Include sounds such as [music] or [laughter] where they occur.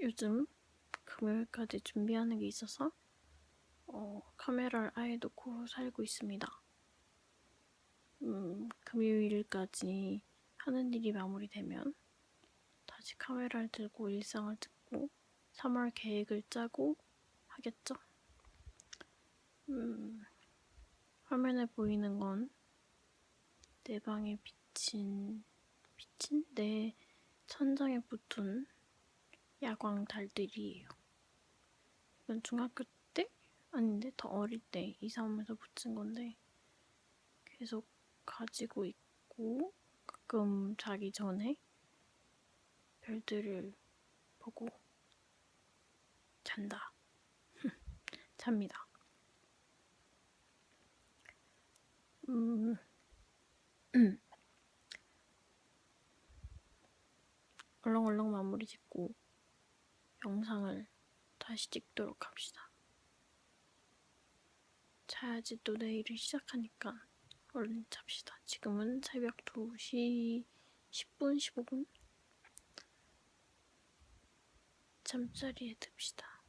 요즘 금요일까지 준비하는 게 있어서 어, 카메라를 아예 놓고 살고 있습니다. 음, 금요일까지 하는 일이 마무리되면 다시 카메라를 들고 일상을 찍고 3월 계획을 짜고 하겠죠? 음, 화면에 보이는 건 내 방에 비친, 비친? 내 천장에 붙은 야광 달들이에요. 이건 중학교 때? 아닌데 더 어릴 때 이사 오면서 붙인 건데 계속 가지고 있고 가끔 자기 전에 별들을 보고 잔다. [laughs] 잡니다. 음, [clears throat] 얼렁얼렁 마무리 짓고 영상을 다시 찍도록 합시다. 자야지 또 내일을 시작하니까 얼른 잡시다. 지금은 새벽 2시 10분, 15분? 잠자리에 듭시다.